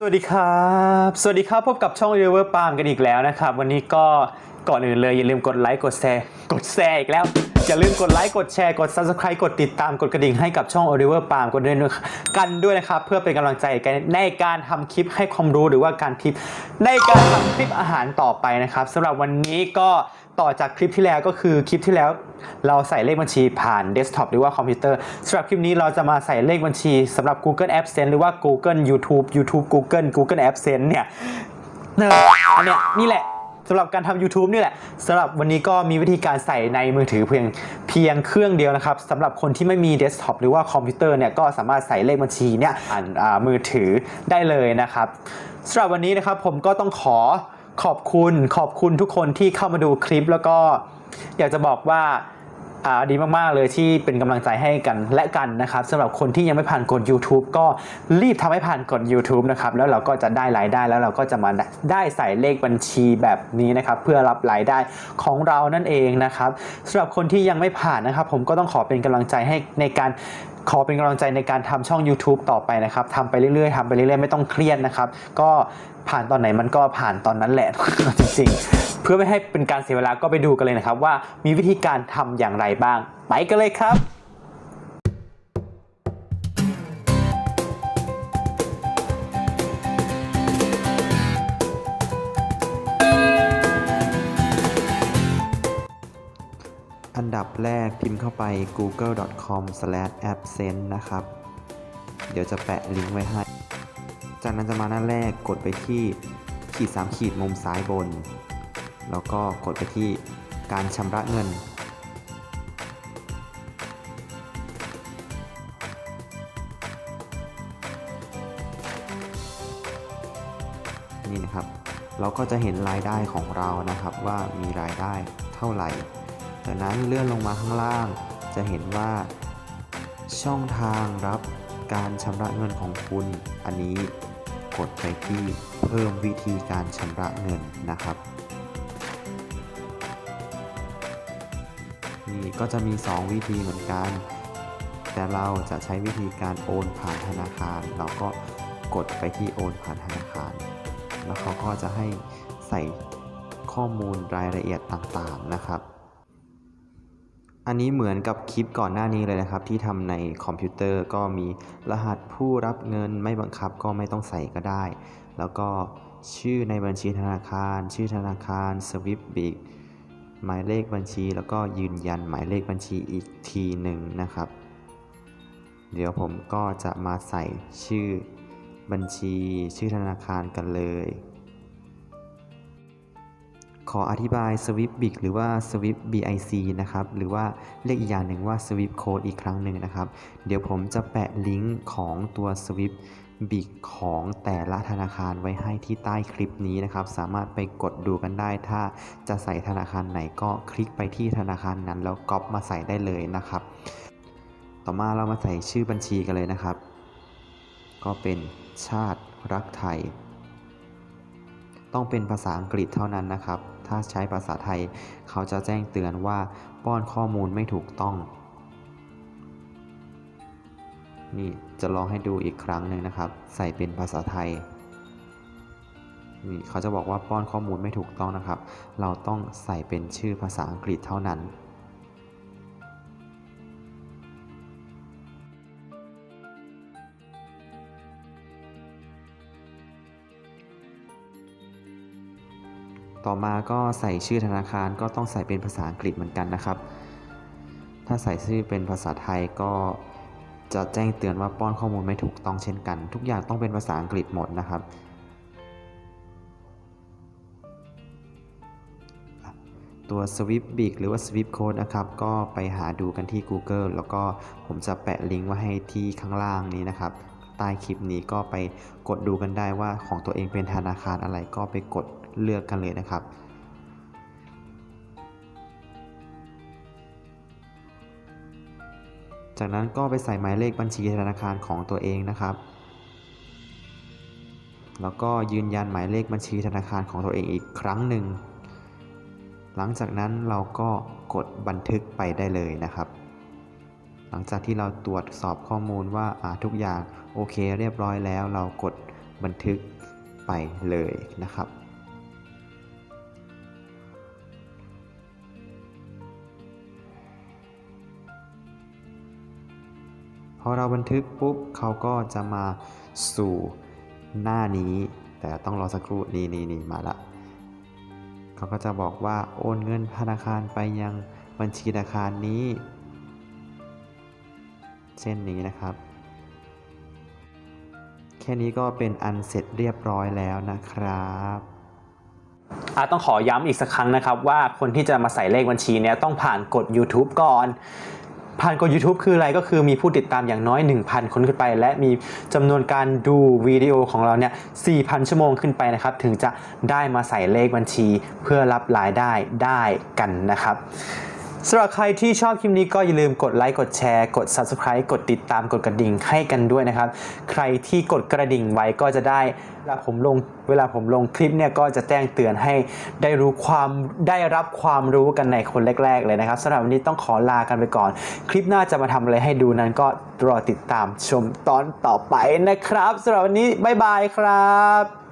สวัสดีครับ สวัสดีครับ พบกับช่อง r i v e r Palm กันอีกแล้วนะครับ วันนี้ก็ก่อนอื่นเลยอย่าลืมกดไลค์ กดแชร์ กดแชร์อีกแล้ว อย่าลืมกดไลค์กดแชร์กด Subscribe กดติดตามกดกระดิ่งให้กับช่อง Oliver Palm กันด้วยกันด้วยนะครับ เพื่อเป็นกำลังใจกันในการทำคลิปให้ความรู้หรือว่าการคลิป ในการทำคลิปอาหารต่อไปนะครับสำหรับวันนี้ก็ต่อจากคลิปที่แล้วก็คือคลิปที่แล้ว เราใส่เลขบัญชีผ่านเดสก์ท็อปหรือว่าคอมพิวเตอร์สำหรับคลิปนี้เราจะมาใส่เลขบัญชีสำหรับ Google AdSense หรือว่า Google YouTube YouTube Google Google AdSense เนี่ยเนอะอันเนี้ยนี่แหละ สำหรับการทำ YouTube นี่แหละสำหรับวันนี้ก็มีวิธีการใส่ในมือถือเพียงเพียงเครื่องเดียวนะครับสำหรับคนที่ไม่มีเดสก์ท็อปหรือว่าคอมพิวเตอร์เนี่ยก็สามารถใส่เลขบัญชีเนี่ยอ่านอ่ามือถือได้เลยนะครับสำหรับวันนี้นะครับผมก็ต้องขอขอบคุณขอบคุณทุกคนที่เข้ามาดูคลิปแล้วก็อยากจะบอกว่า ดีมากๆเลยที่เป็นกำลังใจให้กันและกันนะครับสำหรับคนที่ยังไม่ผ่านกด YouTube ก็รีบทำให้ผ่านกด YouTube นะครับแล้วเราก็จะได้รายได้แล้วเราก็จะมาได้ใส่เลขบัญชีแบบนี้นะครับเพื่อรับรายได้ของเรานั่นเองนะครับสำหรับคนที่ยังไม่ผ่านนะครับ ผมก็ต้องขอเป็นกำลังใจให้ในการ ขอเป็นกำลังใจในการทำช่อง YouTube ต่อไปนะครับทำไปเรื่อยๆทำไปเรื่อยๆ ไม่ต้องเครียดนะครับ ก็ผ่านตอนไหนมันก็ผ่านตอนนั้นแหละ จริงๆ เพื่อไม่ให้เป็นการเสียเวลาก็ไปดูกันเลยนะครับ ว่ามีวิธีการทำอย่างไรบ้าง ไปกันเลยครับ อันดับแรกพิมพ์เข้าไป google.com/absent นะครับ เดี๋ยวจะแปะลิงก์ไว้ให้ จากนั้นจะมาหน้าแรกกดไปที่ขีด 3 ขีดมุมซ้ายบน แล้วก็กดไปที่การชำระเงิน นี่นะครับ เราก็จะเห็นรายได้ของเรานะครับว่ามีรายได้เท่าไหร่ จากนั้นเลื่อนลงมาข้างล่าง จะเห็นว่า ช่องทางรับการชำระเงินของคุณ อันนี้กดไปที่เพิ่มวิธีการชำระเงินนะครับนี่ก็จะมี 2 วิธีเหมือนกัน แต่เราจะใช้วิธีการโอนผ่านธนาคาร เราก็กดไปที่โอนผ่านธนาคาร แล้วเขาก็จะให้ใส่ข้อมูลรายละเอียดต่างๆนะครับ อันนี้เหมือนกับคลิปก่อนหน้านี้เลยนะครับ ที่ทำในคอมพิวเตอร์ก็มีรหัสผู้รับเงินไม่บังคับก็ไม่ต้องใส่ก็ได้ แล้วก็ชื่อในบัญชีธนาคาร ชื่อธนาคารสวิฟบิกหมายเลขบัญชี แล้วก็ยืนยันหมายเลขบัญชีอีกทีหนึ่งนะครับ เดี๋ยวผมก็จะมาใส่ชื่อบัญชีชื่อธนาคารกันเลย ขออธิบาย Swift Bic หรือว่า Swift BIC นะครับ หรือว่าเรียกอีกอย่างหนึ่งว่า Swift Code อีกครั้งหนึ่งนะครับ เดี๋ยวผมจะแปะลิงก์ของตัว Swift Bic ของแต่ละธนาคารไว้ให้ที่ใต้คลิปนี้นะครับ สามารถไปกดดูกันได้ ถ้าจะใส่ธนาคารไหนก็คลิกไปที่ธนาคารนั้น แล้วก๊อปมาใส่ได้เลยนะครับ ต่อมาเรามาใส่ชื่อบัญชีกันเลยนะครับ ก็เป็นชาติรักไทย ต้องเป็นภาษาอังกฤษเท่านั้นนะครับ ถ้าใช้ภาษาไทย เขาจะแจ้งเตือนว่าป้อนข้อมูลไม่ถูกต้อง นี่จะลองให้ดูอีกครั้งหนึ่งนะครับ ใส่เป็นภาษาไทยนี่เขาจะบอกว่าป้อนข้อมูลไม่ถูกต้องนะครับ เราต้องใส่เป็นชื่อภาษาอังกฤษเท่านั้น ต่อมาก็ใส่ชื่อธนาคารก็ต้องใส่เป็นภาษาอังกฤษเหมือนกันนะครับ ถ้าใส่ชื่อเป็นภาษาไทยก็จะแจ้งเตือนว่าป้อนข้อมูลไม่ถูกต้องเช่นกัน ทุกอย่างต้องเป็นภาษาอังกฤษหมดนะครับ ตัว Swift Bic หรือว่า Swift Code นะครับ ก็ไปหาดูกันที่ Google แล้วก็ผมจะแปะลิงก์ไว้ให้ที่ข้างล่างนี้นะครับ ใต้คลิปนี้ก็ไปกดดูกันได้ว่าของตัวเองเป็นธนาคารอะไรก็ไปกด เลือกกันเลยนะครับ จากนั้นก็ไปใส่หมายเลขบัญชีธนาคารของตัวเองนะครับ แล้วก็ยืนยันหมายเลขบัญชีธนาคารของตัวเองอีกครั้งหนึ่ง หลังจากนั้นเราก็กดบันทึกไปได้เลยนะครับหลังจากที่เราตรวจสอบข้อมูลว่าอ่าทุกอย่างโอเคเรียบร้อยแล้ว เรากดบันทึกไปเลยนะครับ อเราบันทึกปุ๊บเขาก็จะมาสู่หน้านี้ แต่ต้องรอสักครู่นี่นี่นี่มาละเขาก็จะบอกว่าโอนเงินธนาคารไปยังบัญชีธนาคารนี้ เช่นนี้นะครับ แค่นี้ก็เป็นอันเสร็จเรียบร้อยแล้วนะครับอาต้องขอย้ำอีกสักครั้งนะครับว่าคนที่จะมาใส่เลขบัญชีเนี้ยต้องผ่านกด YouTube ก่อน ผ่านกด YouTube คืออะไรก็คือมีผู้ติดตามอย่างน้อย 1,000 คนขึ้นไป และมีจำนวนการดูวิดีโอของเราเนี่ย 4,000 ชั่วโมงขึ้นไปนะครับ ถึงจะได้มาใส่เลขบัญชีเพื่อรับรายได้ได้กันนะครับ สำหรับใครที่ชอบคลิปนี้ก็อย่าลืมกดไลค์กดแชร์ กด Subscribe กดติดตามกดกระดิ่งให้กันด้วยนะครับ ใครที่กดกระดิ่งไว้ก็จะได้เวลาผมลงเวลาผมลงคลิปเนี่ยก็จะแจ้งเตือนให้ได้รู้ความได้รับความรู้กันในคนแรก ๆ เลยนะครับสำหรับวันนี้ต้องขอลากันไปก่อน คลิปหน้าจะมาทำอะไรให้ดูนั้นก็รอติดตามชมตอนต่อไปนะครับสำหรับวันนี้บ๊ายบายครับ